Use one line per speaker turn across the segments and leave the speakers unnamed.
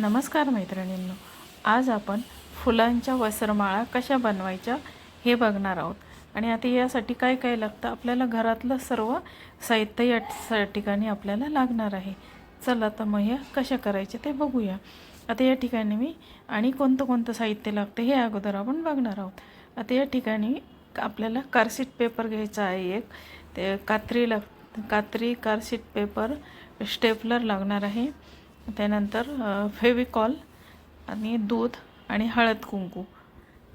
नमस्कार मैत्रिणींनो. आज आपण फुलांच्या वस्त्रमाळा कशा बनवायच्या हे बघणार आहोत. आणि आता यासाठी काय काय लागतं आपल्याला घरातलं सर्व साहित्य या स- ठिकाणी आपल्याला लागणार आहे. चला तर मग हे कशा करायचे ते बघूया. आता या ठिकाणी मी आणि कोणतं कोणतं साहित्य लागतं हे अगोदर आपण बघणार आहोत. आता या ठिकाणी आपल्याला कारशीट पेपर घ्यायचा आहे एक. ते कात्री लाग कात्री कारशीट पेपर स्टेपलर लागणार आहे. त्यानंतर फेविकॉल आणि दूध आणि हळद कुंकू.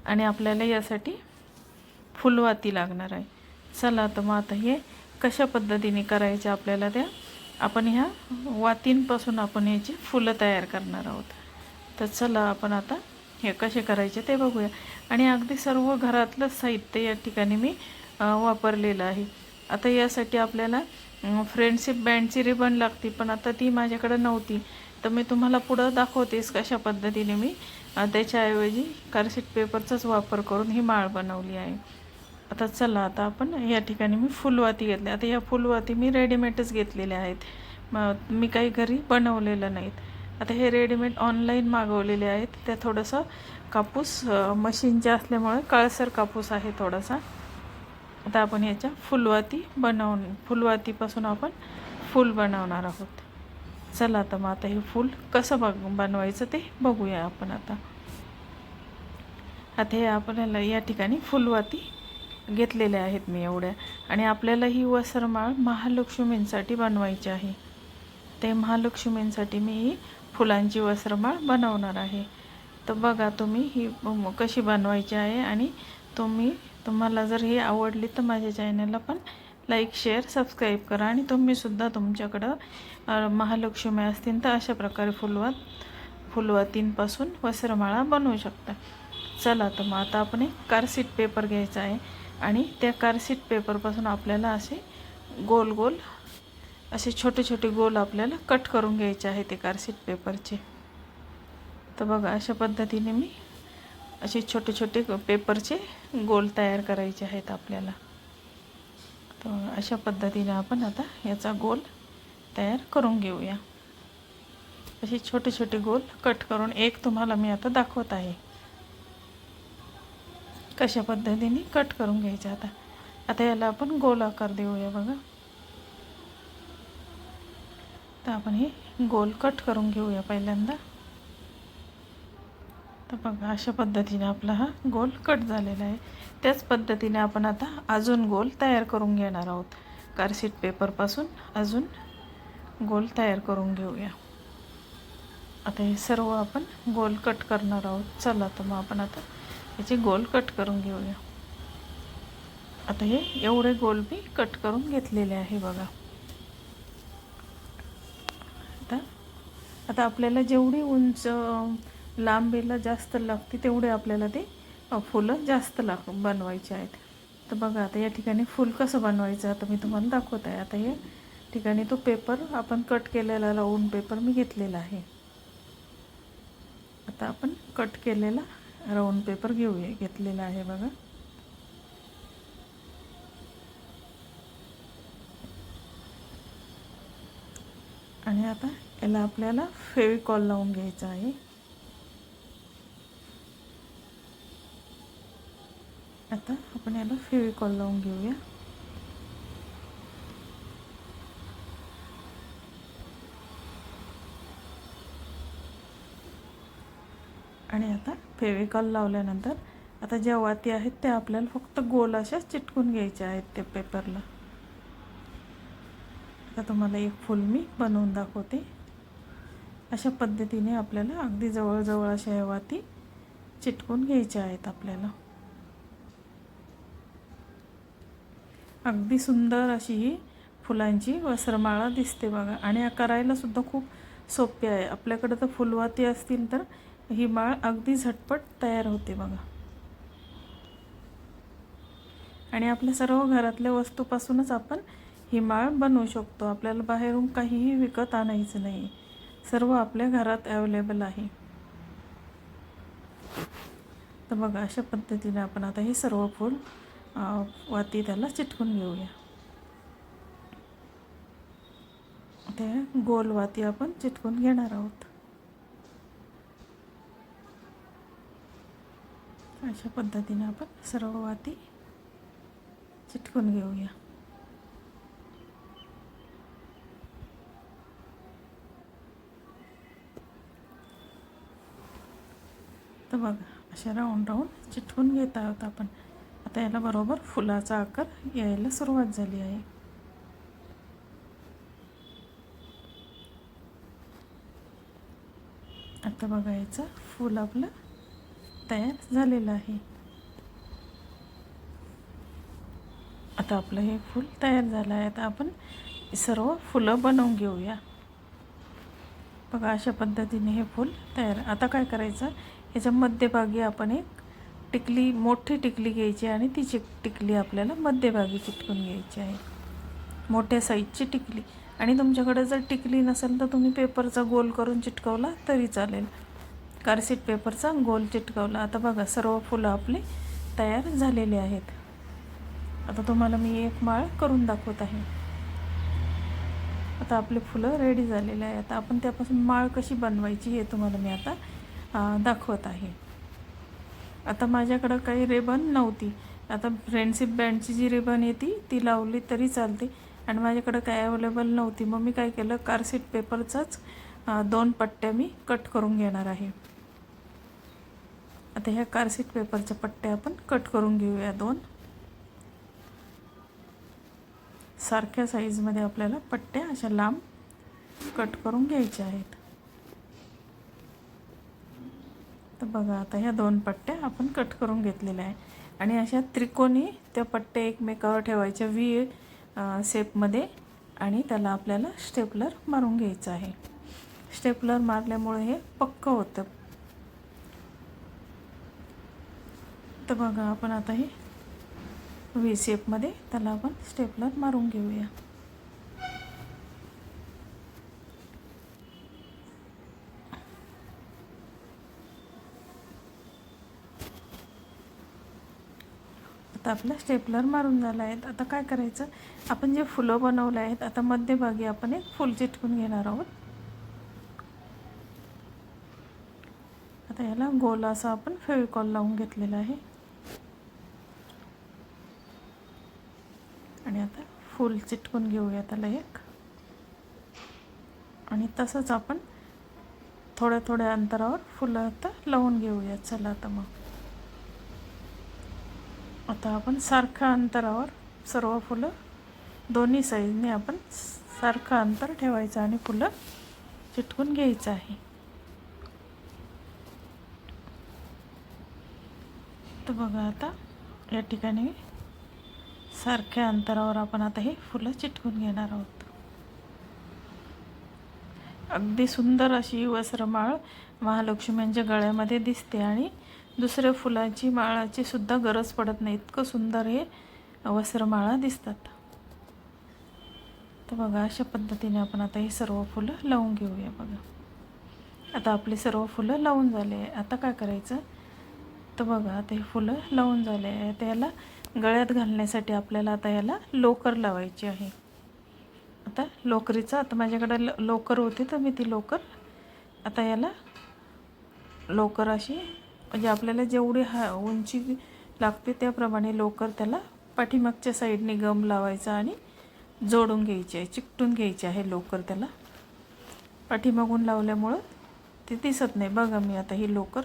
आणि आपल्याला यासाठी फुलवाती लागणार आहे. चला तर मग आता हे कशा पद्धतीने करायचे आपल्याला त्या? आपण ह्या वातींपासून आपण याची फुलं तयार करणार आहोत. तर चला आपण आता हे कसे करायचे ते बघूया. आणि अगदी सर्व घरातलं साहित्य या ठिकाणी मी वापरलेलं आहे. आता यासाठी आपल्याला फ्रेंडशिप बँडची रिबन लागती पण आता ती माझ्याकडे नव्हती. तर मी तुम्हाला पुढं दाखवतेस कशा पद्धतीने मी त्याच्याऐवजी कारशीट पेपरचाच वापर करून ही माळ बनवली आहे. आता चला आता आपण या ठिकाणी मी फुलवाती घेतल्या. आता या फुलवाती मी रेडीमेडच घेतलेल्या आहेत. मग मी काही घरी बनवलेलं नाहीत. आता हे रेडीमेड ऑनलाईन मागवलेले आहेत. त्या थोडंसं कापूस मशीनच्या मशीनचे असल्यामुळे काळसर कापूस आहे थोडासा. आता आपण याच्या फुलवाती बनवून फुलवातीपासून आपण फूल बनवणार आहोत. चला आता मग आता हे फूल कसं बघ बनवायचं ते बघूया आपण आता. आता हे आपल्याला या ठिकाणी फुलवाती घेतलेल्या आहेत मी एवढ्या. आणि आपल्याला ही वसरमाळ महालक्ष्मींसाठी बनवायची आहे. ते महालक्ष्मींसाठी मी ही फुलांची वस्त्रमाळ बनवणार आहे. तर बघा तुम्ही ही कशी बनवायची आहे आणि तुम्ही तुम्हाला जर ही आवडली तर माझ्या चॅनलला पण लाईक शेअर सबस्क्राईब करा आणि तुम्हीसुद्धा तुमच्याकडं महालक्ष्मी असतील तर अशा प्रकारे फुलवात फुलवातींपासून वस्त्रमाळा बनवू शकता. चला तर मग आता आपण एक कारसीट पेपर घ्यायचा आहे आणि त्या कारसीट पेपरपासून आपल्याला असे गोल गोल असे छोटे छोटे गोल आपल्याला कट करून घ्यायचे आहे ते कारसीट पेपरचे तर बघा अशा पद्धतीने मी असे छोटे छोटे पेपरचे गोल तयार करायचे आहेत आपल्याला. तर अशा पद्धतीने आपण आता याचा गोल तयार करून घेऊया. असे छोटे छोटे गोल कट करून एक तुम्हाला मी आता दाखवत आहे. कशा पद्धतीने कट करून घ्यायचा आता? आता याला आपण गोल आकार देऊया बघा. तर आपण हे गोल कट करून घेऊया पहिल्यांदा. तर बघा अशा पद्धतीने आपला हा गोल कट झालेला आहे. त्याच पद्धतीने आपण आता अजून गोल तयार करून घेणार आहोत. कारसीट पेपरपासून अजून गोल तयार करून घेऊया. आता हे सर्व आपण गोल कट करणार आहोत. चला तर मग आपण आता याचे गोल कट करून घेऊया. आता हे एवढे गोल मी कट करून घेतलेले आहे बघा. आता आता आपल्याला जेवढी उंच लांबीला जास्त लागते तेवढे आपल्याला ते फुलं जास्त लाग बनवायचे आहेत. तर बघा आता या ठिकाणी फूल कसं बनवायचं आता मी तुम्हाला दाखवत आहे. आता या ठिकाणी तो पेपर आपण कट केलेला लावून पेपर मी घेतलेला आहे. आता आपण कट केलेला राऊंड पेपर घेऊया घेतलेला आहे बघा. आणि आता याला आपल्याला फेविकॉल लावून घ्यायचा आहे. आता आपण याला फेविकॉल लावून घेऊया. आणि आता फेविकॉल लावल्यानंतर आता ज्या वाती आहेत त्या आपल्याला फक्त गोल अशा चिटकून घ्यायच्या आहेत त्या पेपरला आता तुम्हाला एक फूल मी बनवून दाखवते. अशा पद्धतीने आपल्याला अगदी जवळजवळ अशा या वाती चिटकून घ्यायच्या आहेत आपल्याला. अगदी सुंदर अशी ही फुलांची वस्त्रमाळा दिसते बघा. आणि करायला सुद्धा खूप सोपी आहे. आपल्याकडे तर फुलवाती असतील तर ही माळ अगदी झटपट तयार होते बघा. आणि आपल्या सर्व घरातल्या वस्तूपासूनच आपण ही माळ बनवू शकतो. आपल्याला बाहेरून काहीही विकत आणायचं नाही. सर्व आपल्या घरात अवेलेबल आहे. तर बघा अशा पद्धतीने आपण आता हे सर्व फूल वरती त्याला चिटकून घेऊया. ते गोल वाती आपण चिटकून घेणार आहोत. अशा पद्धतीने आपण सर्व वाती चिटकून घेऊया. तर बघा अशा राऊंड राऊंड चिटकून घेत आहोत आपण. आता याला बरोबर फुलाचा आकार यायला सुरुवात झाली आहे. आता बघा याचं फूल आपलं तयार झालेलं आहे. आता आपलं हे फूल तयार झालं आहे. आता आपण सर्व फुलं बनवून घेऊया. बघा अशा पद्धतीने हे फूल तयार. आता काय करायचं? ह्याच्या मध्यभागी आपण एक टिकली मोठी टिकली घ्यायची आणि तिची टिकली आपल्याला मध्यभागी चिटकून घ्यायची आहे. मोठ्या साईजची टिकली. आणि तुमच्याकडे जर टिकली नसेल तर तुम्ही पेपरचा गोल करून चिटकवला तरी चालेल. कारसीट पेपरचा गोल चिटकवला. आता बघा सर्व फुलं आपली तयार झालेली आहेत. आता तुम्हाला मी एक माळ करून दाखवत आहे. आता आपले फुलं रेडी झालेले आहे आता आपण त्यापासून माळ कशी बनवायची हे तुम्हाला मी आता दाखवत आहे. आता माझ्याकडं काही रेबन नव्हती. आता फ्रेंडशिप बँडची जी रिबन येते ती लावली तरी चालते. आणि माझ्याकडं काय अवेलेबल नव्हती. मग मी काय केलं? कारसीट पेपरचाच दोन पट्ट्या मी कट करून घेणार आहे. आता ह्या कारसीट पेपरच्या पट्ट्या आपण कट करून घेऊया दोन. सारख्या साईजमध्ये आपल्याला पट्ट्या अशा लांब कट करून घ्यायच्या आहेत. तर बघा आता ह्या दोन पट्ट्या आपण कट करून घेतलेल्या आहे आणि अशा त्रिकोणी त्या पट्ट्या एकमेकावर ठेवायच्या व्ही शेपमध्ये आणि त्याला आपल्याला स्टेपलर मारून घ्यायचं आहे. स्टेपलर मारल्यामुळे हे पक्क होतं. तर बघा आपण आता हे व्ही शेपमध्ये त्याला आपण स्टेपलर मारून घेऊया. आता आपलं स्टेपलर मारून झाला आहे आता काय करायचं? आपण जे फुलं बनवले आहेत आता मध्यभागी आपण एक फुल चिटकून घेणार आहोत. आता याला गोल असा आपण फेविकॉल लावून घेतलेला आहे. आणि आता फूल चिटकून घेऊया त्याला एक. आणि तसंच आपण थोड्या थोड्या अंतरावर फुलं आता लावून घेऊया. चला आता मग. आता आपण सारख्या अंतरावर सर्व फुलं दोन्ही साईजने आपण सारखं अंतर ठेवायचं आणि फुलं चिटकून घ्यायचं आहे. तर बघा आता या ठिकाणी सारख्या अंतरावर आपण आता हे फुलं चिटकून घेणार आहोत. अगदी सुंदर अशी वस्त्रमाळ महालक्ष्म्यांच्या गळ्यामध्ये दिसते आणि दुसऱ्या फुलाची माळाची सुद्धा गरज पडत नाही. इतकं सुंदर हे वस्त्रमाळा दिसतात. तर बघा अशा पद्धतीने आपण आता ही सर्व फुलं लावून घेऊया बघा. आता आपली सर्व फुलं लावून झाले आता काय करायचं? तर बघा आता हे फुलं लावून झाले आहे. त्याला गळ्यात घालण्यासाठी आपल्याला आता याला लोकर लावायची आहे. आता लोकरीचं आता माझ्याकडे ल लोकर होती तर मी ती लोकर आता याला लोकर अशी म्हणजे आपल्याला जेवढी हा उंची लागते त्याप्रमाणे लोकर त्याला पाठीमागच्या साईडने गम लावायचा आणि जोडून घ्यायची आहे चिकटून घ्यायची आहे लोकर त्याला. पाठीमागून लावल्यामुळं ते दिसत नाही. बघा मी आता ही लोकर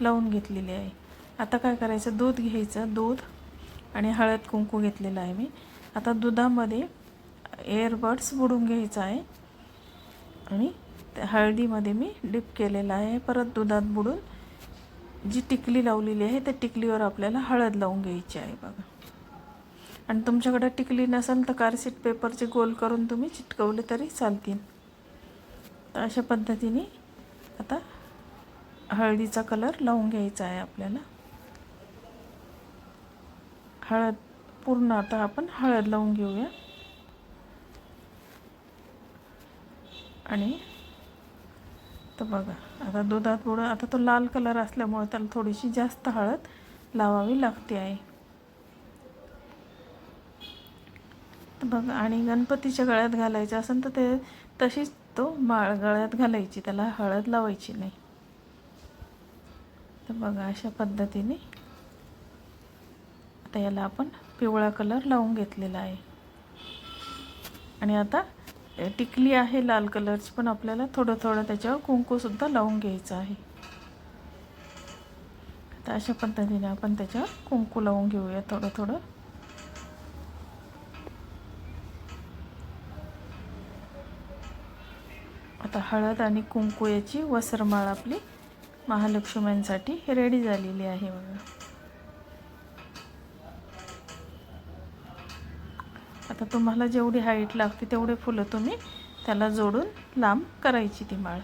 लावून घेतलेली आहे. आता काय करायचं? दूध घ्यायचं. दूध आणि हळद कुंकू घेतलेलं आहे मी. आता दुधामध्ये एअरबड्स बुडून घ्यायचं आहे आणि त्या हळदीमध्ये मी डिप केलेलं आहे. परत दुधात बुडून जी टिकली लावलेली आहे त्या टिकलीवर आपल्याला हळद लावून घ्यायची आहे बघा. आणि तुमच्याकडे टिकली नसेल तर कारसीट पेपरचे गोल करून तुम्ही चिटकवले तरी चालतील. तर अशा पद्धतीने आता हळदीचा कलर लावून घ्यायचा आहे आपल्याला. हळद पूर्ण आता आपण हळद लावून घेऊया. आणि तर बघा आता दुधात पुढं आता तो लाल कलर असल्यामुळे त्याला थोडीशी जास्त हळद लावावी लागते आहे तर बघा आणि गणपतीच्या गळ्यात घालायचं असेल तर ते तशीच तो माळ गळ्यात घालायची त्याला हळद लावायची नाही. तर बघा अशा पद्धतीने तर याला आपण पिवळा कलर लावून घेतलेला आहे. आणि आता टिकली आहे लाल कलरची पण आपल्याला थोडं थोडं त्याच्यावर कुंकूसुद्धा लावून घ्यायचं आहे. तर अशा पद्धतीने आपण त्याच्यावर कुंकू लावून घेऊया थोडं थोडं. आता हळद आणि कुंकू याची वसरमाळ आपली महालक्ष्म्यांसाठी रेडी झालेली आहे बघा. आता तुम्हाला जेवढी हाईट लागते तेवढे फुलं तुम्ही त्याला जोडून लांब करायची ती माळ.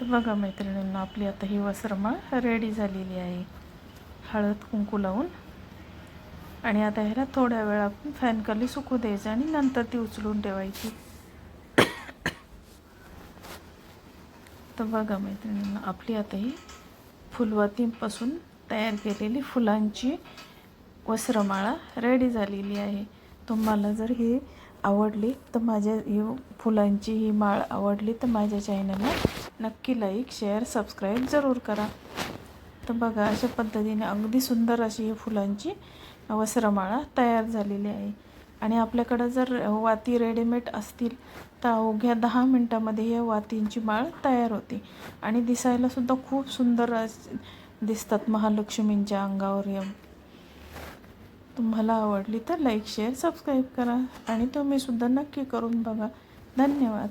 तर बघा मैत्रिणींना आपली आता ही वस्त्रमाळ रेडी झालेली आहे. हळद कुंकू लावून. आणि आता ह्याला थोड्या वेळ आपण फॅनखाली सुकू द्यायचं आणि नंतर ती उचलून ठेवायची. तर बघा मैत्रिणींना आपली आता ही फुलवातीपासून तयार केलेली फुलांची वस्त्रमाळा रेडी झालेली आहे. तुम्हाला जर ही आवडली तर माझ्या ही फुलांची ही माळ आवडली तर माझ्या चॅनलला नक्की लाईक शेअर सबस्क्राईब जरूर करा. तर बघा अशा पद्धतीने अगदी सुंदर अशी ही फुलांची वस्त्रमाळा तयार झालेली आहे. आणि आपल्याकडं जर वाती रेडीमेड असतील तर अवघ्या दहा मिनटामध्ये या वातींची माळ तयार होते. आणि दिसायलासुद्धा खूप सुंदर अस- दिसतात महालक्ष्मींच्या अंगावर या तुम्हाला आवडली तर लाईक शेअर सबस्क्राईब करा आणि तुम्हीसुद्धा नक्की करून बघा. धन्यवाद.